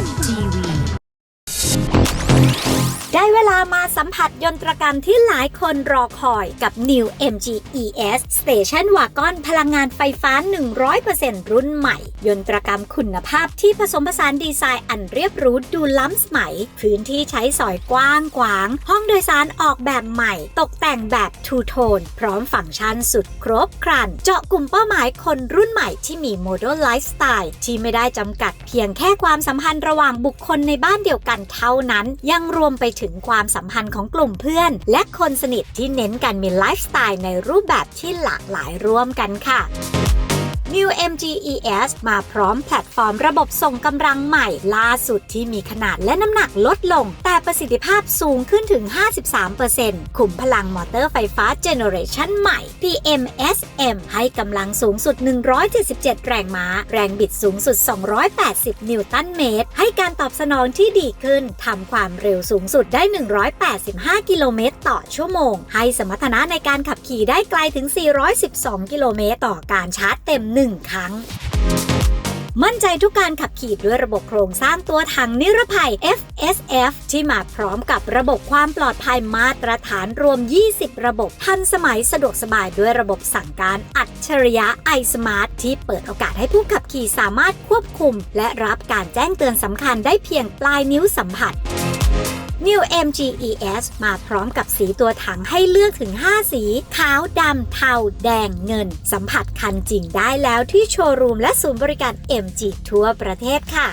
TV. ได้เวลามาสัมผัสยนตรกรรมที่หลายคนรอคอยกับ New MG ES Station Wagon พลังงานไฟฟ้า 100%รุ่นใหม่ ยนตรกรรมคุณภาพที่ผสมผสานดีไซน์อันเรียบรูดูล้ำสมัย พื้นที่ใช้สอยกว้างขวาง ห้องโดยสารออกแบบใหม่ ตกแต่งแบบทูโทน พร้อมฟังก์ชันสุดครบครัน เจาะกลุ่มเป้าหมายคนรุ่นใหม่ที่มีโมเดลไลฟ์สไตล์ที่ไม่ได้จำกัดเพียงแค่ความสัมพันธ์ระหว่างบุคคลในบ้านเดียวกันเท่านั้น ยังรวมไปถึงความสัมพันธ์ของกลุ่มเพื่อน และคนสนิทที่เน้นการมีไลฟ์สไตล์ในรูปแบบที่หลากหลายร่วมกันค่ะ New MG ES มาพร้อมแพลตฟอร์มระบบส่งกำลังใหม่ ล่าสุดที่มีขนาดและน้ำหนักลดลง แต่ประสิทธิภาพสูงขึ้นถึง 53%ขุมพลังมอเตอร์ไฟฟ้าเจเนอเรชันใหม่ PMSM ให้กำลังสูงสุด 177 แรงม้า แรงบิดสูงสุด 280 นิวตันเมตร ให้การตอบสนองที่ดีขึ้นทำความเร็วสูงสุดได้ 185 กิโลเมตร ต่อชั่วโมง ให้สมรรถนะในการขับขี่ได้ไกลถึง 412 กิโลเมตร ต่อการชาร์จเต็ม1ครั้ง มั่นใจทุกการขับขี่ด้วยระบบโครงสร้างตัวถังนิรภัย FSF ที่มาพร้อมกับระบบความปลอดภัยมาตรฐานรวม 20 ระบบทันสมัยสะดวกสบายด้วยระบบสั่งการอัจฉริยะ iSmart ที่เปิดโอกาสให้ผู้ขับขี่สามารถควบคุม และรับการแจ้งเตือนสำคัญได้เพียงปลายนิ้วสัมผัส New MG ES มาพร้อมกับสีตัวถังให้เลือกถึง 5 สี ขาวดำเทา แดงเงิน สัมผัสคันจริงได้แล้วที่โชว์รูมและศูนย์บริการ MG ทั่วประเทศค่ะ